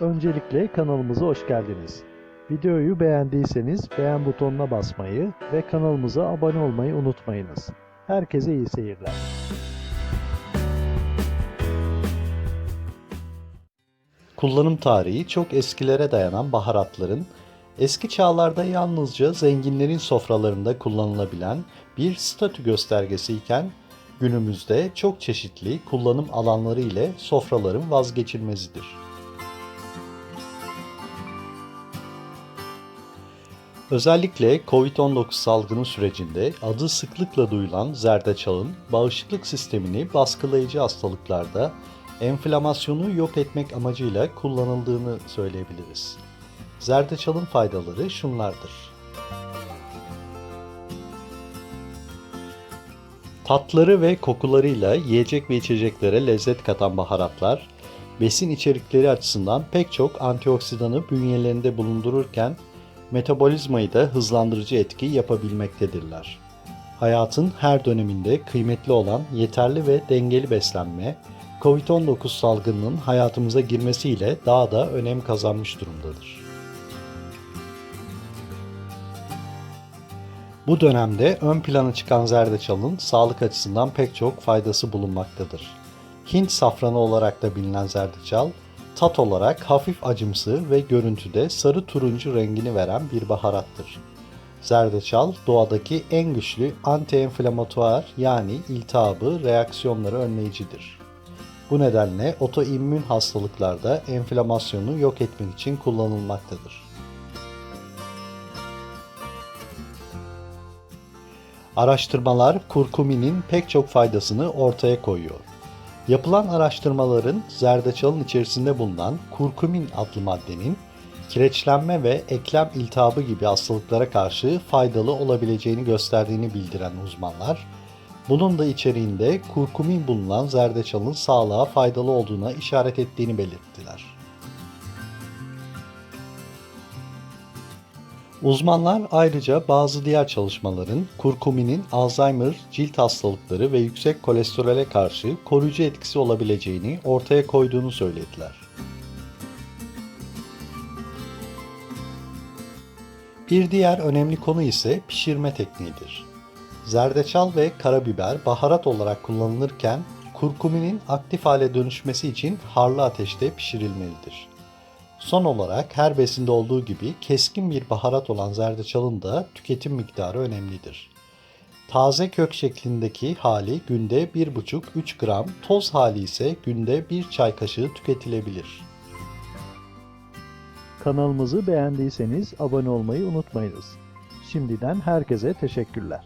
Öncelikle kanalımıza hoş geldiniz. Videoyu beğendiyseniz beğen butonuna basmayı ve kanalımıza abone olmayı unutmayınız. Herkese iyi seyirler. Kullanım tarihi çok eskilere dayanan baharatların eski çağlarda yalnızca zenginlerin sofralarında kullanılabilen bir statü göstergesi iken günümüzde çok çeşitli kullanım alanları ile sofraların vazgeçilmezidir. Özellikle COVID-19 salgını sürecinde adı sıklıkla duyulan zerdeçalın bağışıklık sistemini baskılayıcı hastalıklarda enflamasyonu yok etmek amacıyla kullanıldığını söyleyebiliriz. Zerdeçalın faydaları şunlardır. Tatları ve kokularıyla yiyecek ve içeceklere lezzet katan baharatlar, besin içerikleri açısından pek çok antioksidanı bünyelerinde bulundururken metabolizmayı da hızlandırıcı etki yapabilmektedirler. Hayatın her döneminde kıymetli olan yeterli ve dengeli beslenme, COVID-19 salgınının hayatımıza girmesiyle daha da önem kazanmış durumdadır. Bu dönemde ön plana çıkan zerdeçalın sağlık açısından pek çok faydası bulunmaktadır. Hint safranı olarak da bilinen zerdeçal, tat olarak hafif acımsı ve görüntüde sarı turuncu rengini veren bir baharattır. Zerdeçal doğadaki en güçlü anti-enflamatuar yani iltihabı reaksiyonları önleyicidir. Bu nedenle otoimmün hastalıklarda enflamasyonu yok etmek için kullanılmaktadır. Araştırmalar kurkuminin pek çok faydasını ortaya koyuyor. Yapılan araştırmaların zerdeçalın içerisinde bulunan kurkumin adlı maddenin kireçlenme ve eklem iltihabı gibi hastalıklara karşı faydalı olabileceğini gösterdiğini bildiren uzmanlar, bunun da içeriğinde kurkumin bulunan zerdeçalın sağlığa faydalı olduğuna işaret ettiğini belirttiler. Uzmanlar ayrıca bazı diğer çalışmaların kurkuminin Alzheimer, cilt hastalıkları ve yüksek kolesterole karşı koruyucu etkisi olabileceğini ortaya koyduğunu söylediler. Bir diğer önemli konu ise pişirme tekniğidir. Zerdeçal ve karabiber baharat olarak kullanılırken kurkuminin aktif hale dönüşmesi için harlı ateşte pişirilmelidir. Son olarak her besinde olduğu gibi keskin bir baharat olan zerdeçalın da tüketim miktarı önemlidir. Taze kök şeklindeki hali günde 1,5-3 gram, toz hali ise günde 1 çay kaşığı tüketilebilir. Kanalımızı beğendiyseniz abone olmayı unutmayınız. Şimdiden herkese teşekkürler.